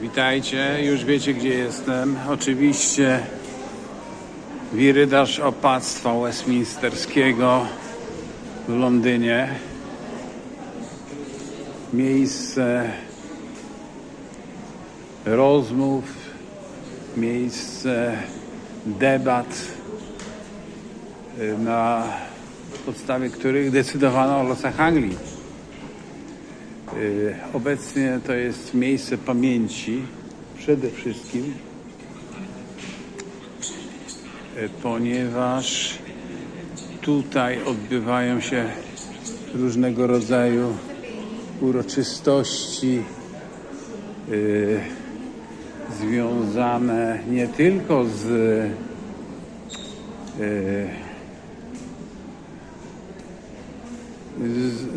Witajcie, już wiecie gdzie jestem. Oczywiście wirydarz opactwa westminsterskiego w Londynie. Miejsce rozmów, miejsce debat, y, na podstawie których decydowano o losach Anglii. Y, Obecnie to jest miejsce pamięci przede wszystkim, y, ponieważ tutaj odbywają się różnego rodzaju uroczystości y, związane nie tylko z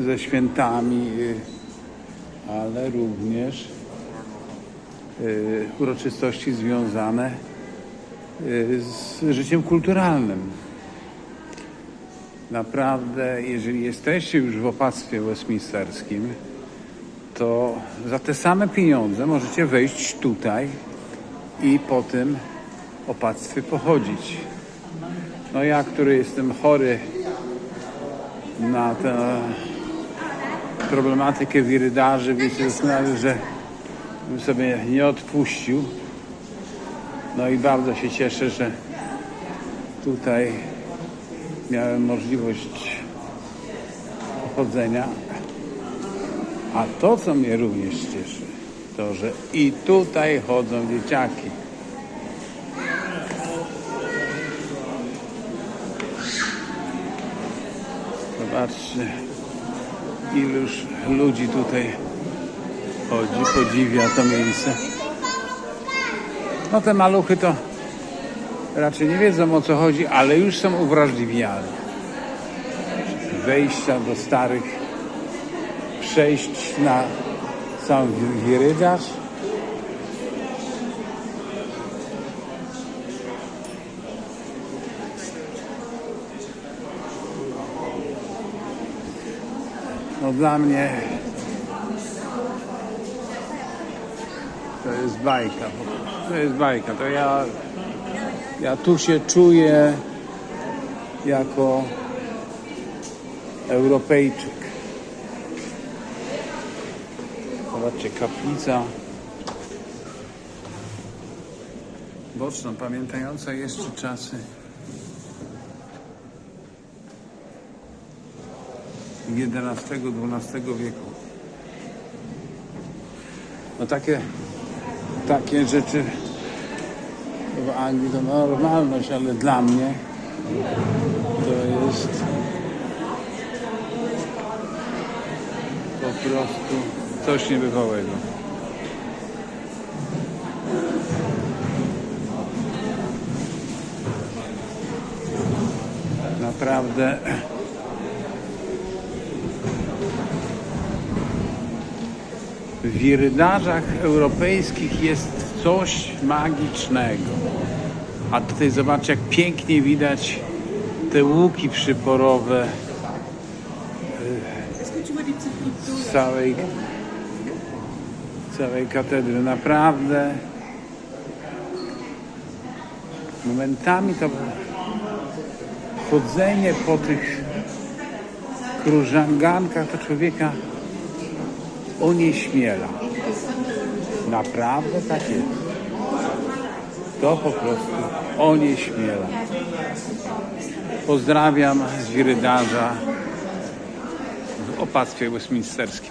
ze świętami, ale również y, uroczystości związane y, z życiem kulturalnym. Naprawdę, jeżeli jesteście już w opactwie westminsterskim, to za te same pieniądze możecie wejść tutaj i po tym opactwie pochodzić. No ja, który jestem chory na tę problematykę wirydarzy, wiecie doskonale, że bym sobie nie odpuścił. No i bardzo się cieszę, że tutaj miałem możliwość pochodzenia. A to, co mnie również cieszy, to, że i tutaj chodzą dzieciaki. Zobaczcie, iluż ludzi tutaj chodzi, podziwia to miejsce. No te maluchy to raczej nie wiedzą o co chodzi, ale już są uwrażliwiane. Wejścia do starych przejść na sam wirydarz. No dla mnie to jest bajka. To jest bajka. To ja, ja tu się czuję jako Europejczyk. Zobaczcie, kaplica boczna, pamiętająca jeszcze czasy XI-XII wieku. No takie, takie rzeczy w Anglii to normalność, ale dla mnie to jest po prostu coś niebywałego. Naprawdę w wirydarzach europejskich jest coś magicznego. A tutaj zobaczcie, jak pięknie widać te łuki przyporowe z całej, całej katedry. Naprawdę momentami to chodzenie po tych krużangankach to człowieka onieśmiela. Naprawdę tak jest. To po prostu onieśmiela. Pozdrawiam z wirydarza w opactwie westminsterskim.